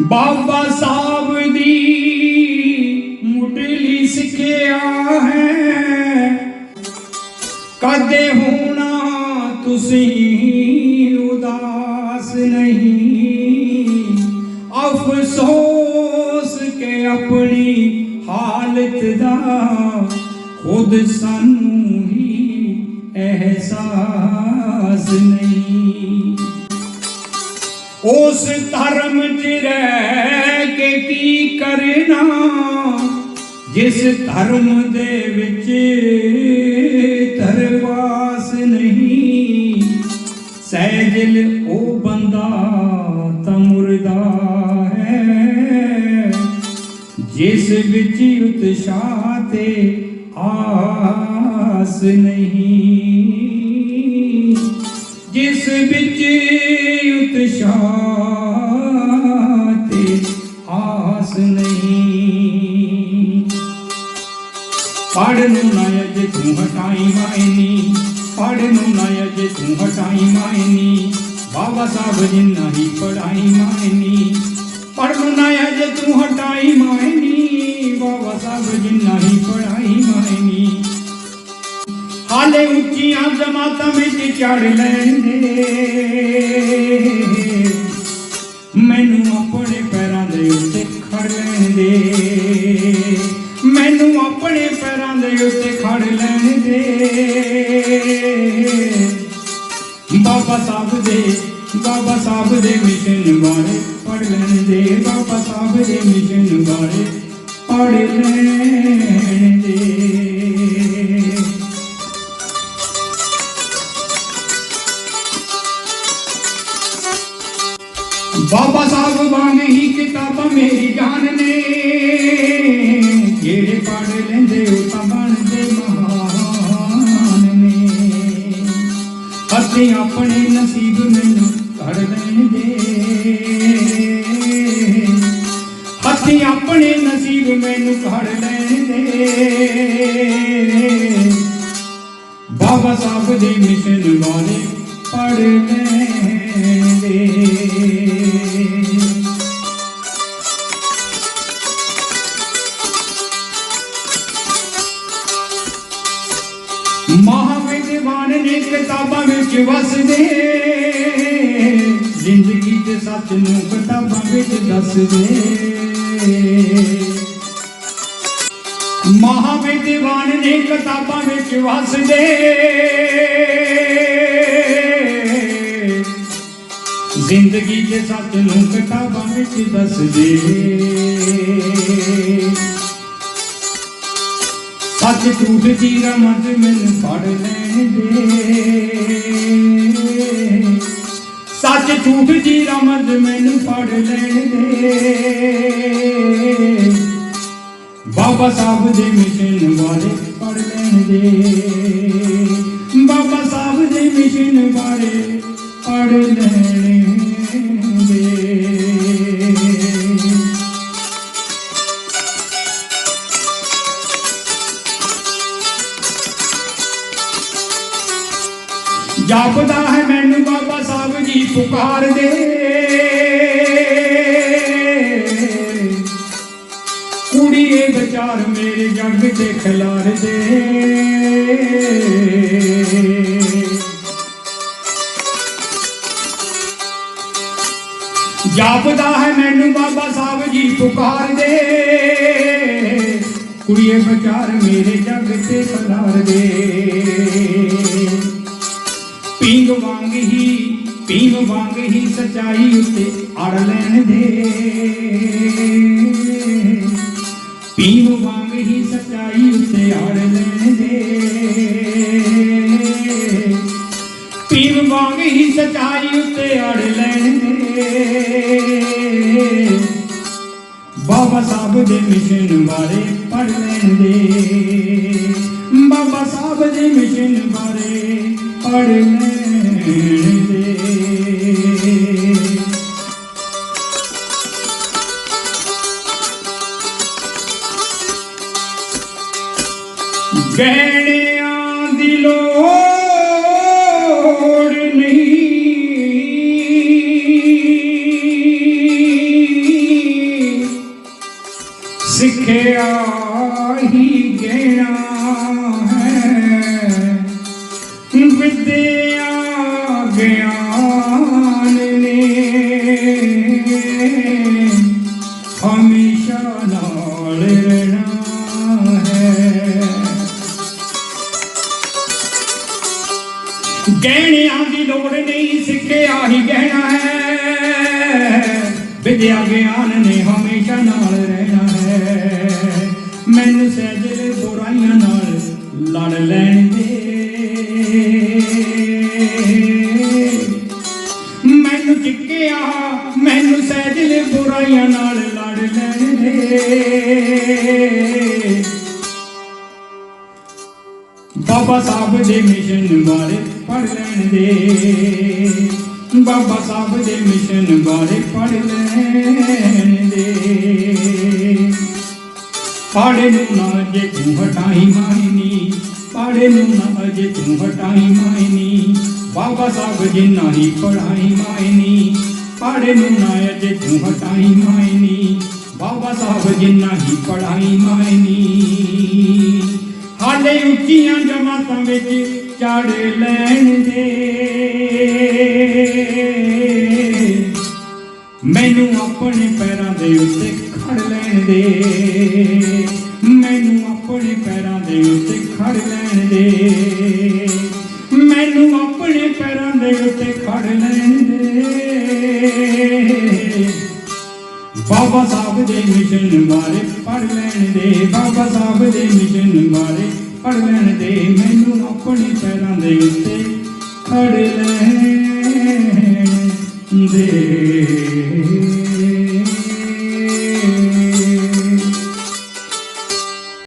ਬਾਬਾ ਸਾਹਿਬ ਦੀ ਮੁੱਢਲੀ ਸਿੱਖਿਆ ਹੈ। ਕਦੇ ਹੋਣਾ ਤੁਸੀਂ ਉਦਾਸ ਨਹੀਂ। ਅਫਸੋਸ ਕੇ ਆਪਣੀ ਹਾਲਤ ਦਾ ਖੁਦ ਸਾਨੂੰ ਹੀ ਅਹਿਸਾਸ ਨਹੀਂ। ਉਸ ਧਰਮ ਚ ਰਹਿ ਕੇ ਕੀ ਕਰਨਾ? ਜਿਸ ਧਰਮ ਦੇ ਵਿੱਚ ਤਰਵਾਸ ਨਹੀਂ, ਸਹਿਜਲ ਉਹ ਬੰਦਾ ਤਾਂ ਮੁਰਦਾ ਹੈ। ਜਿਸ ਵਿੱਚ ਉਤਸ਼ਾਹ ਤੇ ਆਸ ਨਹੀਂ ਪੜ ਨੂੰ ਨਾ ਅਜ ਤੂੰ ਹਟਾਈ ਮਾਇਨੀ ਪੜ ਨੂੰ ਨਾ ਅਜ ਤੂੰ ਹਟਾਈ ਮਾਇਨੀ, ਬਾਬਾ ਸਾਹਿਬ ਜਿੰਨਾ ਹੀ ਪੜਾਈ ਮਾਇਨੀ ਪੜ ਨੂੰ ਨਾ ਅਜ ਤੂੰ ਹਟਾਈ ਮਾਇਨੀ, ਬਾਬਾ ਸਾਹਿਬ ਜਿੰਨਾ ਹੀ ਉੱਚੀਆਂ ਜਮਾਤਾਂ ਵਿੱਚ ਚੜ ਲੈਂਦੇ। ਮੈਨੂੰ ਆਪਣੇ ਪੈਰਾਂ ਦੇ ਉੱਤੇ ਖੜ ਲੈਂਦੇ। ਮੈਨੂੰ ਆਪਣੇ ਉੱਤੇ ਖੜ ਲੈਂਦੇ ਬਾਬਾ ਸਾਹਿਬ ਦੇ, ਬਾਬਾ ਸਾਹਿਬ ਦੇ ਮਿਸ਼ਨ ਬਾਰੇ ਪੜ ਲੈਂਦੇ ਬਾਬਾ ਸਾਹਿਬ ਦੇ ਮਿਸ਼ਨ ਬਾਰੇ ਪੜ ਲੈਂਦੇ ਬਾਬਾ ਸਾਹਿਬ ਵਾਂਗ ਹੀ ਕਿਤਾਬਾਂ ਮੇਰੀ ਜਾਨ ਨੇ। ਜਿਹੜੇ ਪੜ ਲੈਂਦੇ ਉਹ ਤਾਂ ਬਣਦੇ ਮਹਾਨ ਨੇ। ਅਸੀਂ ਆਪਣੇ ਨਸੀਬ ਮੈਨੂੰ ਘੜ ਲੈਣਗੇ। ਅਸੀਂ ਆਪਣੇ ਨਸੀਬ ਮੈਨੂੰ ਘੜ ਲੈਣਗੇ। ਬਾਬਾ ਸਾਹਿਬ ਦੇ ਮਿਸ਼ਨ ਵਾਲੇ ਪੜ ਲੈਣਗੇ ਮਹਾਵਿਦਵਾਨ ਕਿਤਾਬਾਂ ਵਿੱਚ ਵਸਦੇ। ਜ਼ਿੰਦਗੀ ਦੇ ਸੱਚ ਨੂੰ ਕਿਤਾਬਾਂ ਵਿੱਚ ਦੱਸਦੇ। ਮਹਾਵਿਦਵਾਨ ਨੇ ਕਿਤਾਬਾਂ ਵਿੱਚ ਵਸਦੇ। ਜ਼ਿੰਦਗੀ ਦੇ ਸੱਚ ਨੂੰ ਕਿਤਾਬਾਂ ਵਿੱਚ ਦੱਸਦੇ। ਸੱਚ ਝੂਠ ਦੀ ਰਮਤ ਮੈਨੂੰ ਫੜ ਲੈਣ ਦੇ ਸੱਚ ਝੂਠ ਦੀ ਰਮਤ ਮੈਨੂੰ ਫੜ ਲੈਣ ਦੇ ਬਾਬਾ ਸਾਹਿਬ ਦੇ ਮਿਸ਼ਨ ਬਾਰੇ ਪੜ ਲੈਣ ਦੇ ਬਾਬਾ ਸਾਹਿਬ ਦੇ ਮਿਸ਼ਨ ਬਾਰੇ ਪੜ ਲੈਣ ਜਾਪਦਾ ਹੈ ਮੈਨੂੰ ਬਾਬਾ ਸਾਹਿਬ ਜੀ ਪੁਕਾਰਦੇ ਕੁੜੀਏ ਵਿਚਾਰ ਮੇਰੇ ਜੱਗ ਤੇ ਖਿਲਾਰਦੇ ਜਾਪਦਾ ਹੈ ਮੈਨੂੰ ਬਾਬਾ ਸਾਹਿਬ ਜੀ ਪੁਕਾਰਦੇ ਕੁੜੀਏ ਵਿਚਾਰ ਮੇਰੇ ਜੰਗ ਤੇ ਖਿਲਾਰਦੇ ਪਿੰਗ ਹੀ ਵਾਂਗ ਹੀ ਸਚਾਈ ਉੱਤੇ ਅੜ ਲੈਣ ਦੇ। ਪਿੰਗ ਵਾਂਗ ਹੀ ਸਚਾਈ ਉੱਤੇ ਅੜ ਲੈਣ ਦੇ। ਪਿੰਗ ਵਾਂਗ ਹੀ ਸਚਾਈ ਉੱਤੇ ਅੜ ਲੈਣ ਦੇ। ਬਾਬਾ ਸਾਹਿਬ ਦੇ ਮਿਸ਼ਨ ਬਾਰੇ ਪੜ ਲੈਣ ਦੇ। ਬਾਬਾ ਸਾਹਿਬ ਦੇ ਮਿਸ਼ਨ ਬਾਰੇ ਪੜ ਲੈਣ ਦੇ। ਦੀ ਲੋੜ ਨਹੀਂ। ਸਿੱਖਿਆ ਹੀ ਗਹਿਣਾ ਹੈ। ਵਿਦਿਆ ਗਿਆਨ ਨੇ। ਹਮੇਸ਼ਾ ਨਾਲ ਰਹਿਣਾ ਗਹਿਣਿਆਂ ਦੀ ਲੋੜ ਨਹੀਂ ਸਿੱਖਿਆ ਹੀ ਗਹਿਣਾ ਹੈ। ਵਿਦਿਆ ਗਿਆਨ ਨੇ ਹਮੇਸ਼ਾ ਨਾਲ ਰਹਿਣਾ ਹੈ। ਮੈਨੂੰ ਸਹਿਜੇ ਬੁਰਾਈਆਂ ਨਾਲ ਲੜ ਲੈਣ ਦੇ। ਮੈਨੂੰ ਚਿੱਕਿਆ ਮੈਨੂੰ ਸਹਿਜੇ ਬੁਰਾਈਆਂ ਨਾਲ ਲੜ ਲੈਣ ਦੇ। ਬਾਬਾ ਸਾਹਿਬ ਦੇ ਮਿਸ਼ਨ ਬਾਰੇ ਪੜ ਲੈਣ ਦੇ ਬਾਬਾ ਸਾਹਿਬ ਦੇ ਮਿਸ਼ਨ ਬਾਰੇ ਪੜ ਲੈਣ ਦੇ ਪਾੜੇ ਨੂੰ ਨਾ ਜੇ ਤੂੰ ਹਟਾਈ ਮਾਇਨੀ, ਪਾੜੇ ਨੂੰ ਨਾ ਜੇ ਤੂੰ ਹਟਾਈ ਮਾਇਨੀ। ਬਾਬਾ ਸਾਹਿਬ ਜਿੰਨਾ ਹੀ ਪੜਾਈ ਮਾਇਨੀ, ਪਾੜੇ ਨੂੰ ਨਾ ਜੇ ਤੂੰ ਹਟਾਈ ਮਾਇਨੀ। ਬਾਬਾ ਸਾਹਿਬ ਜਿੰਨਾ ਹੀ ਪੜਾਈ ਮਾਇਨੀ। ਹਾਲੇ ਉੱਚੀਆਂ ਜਮਾਤਾਂ ਵਿੱਚ ਚੜ ਲੈਣ ਦੇ। ਮੈਨੂੰ ਆਪਣੇ ਪੈਰਾਂ ਦੇ ਉੱਤੇ ਖੜ ਲੈਣ ਦੇ। ਮੈਨੂੰ ਆਪਣੇ ਪੈਰਾਂ ਦੇ ਉੱਤੇ ਖੜ ਲੈਣ ਦੇ। ਮੈਨੂੰ ਆਪਣੇ ਪੈਰਾਂ ਦੇ ਉੱਤੇ ਖੜ ਲੈਣ ਬਾਬਾ ਸਾਹਿਬ ਦੇ ਮਿਸ਼ਨ ਬਾਰੇ ਪੜ ਲੈਣ ਦੇ, ਬਾਬਾ ਸਾਹਿਬ ਦੇ ਮਿਸ਼ਨ ਬਾਰੇ ਪੜ ਲੈਣ ਦੇ, ਮੈਨੂੰ ਆਪਣੇ ਪੈਰਾਂ ਦੇ ਉੱਤੇ ਖੜ ਲੈਣ ਦੇ।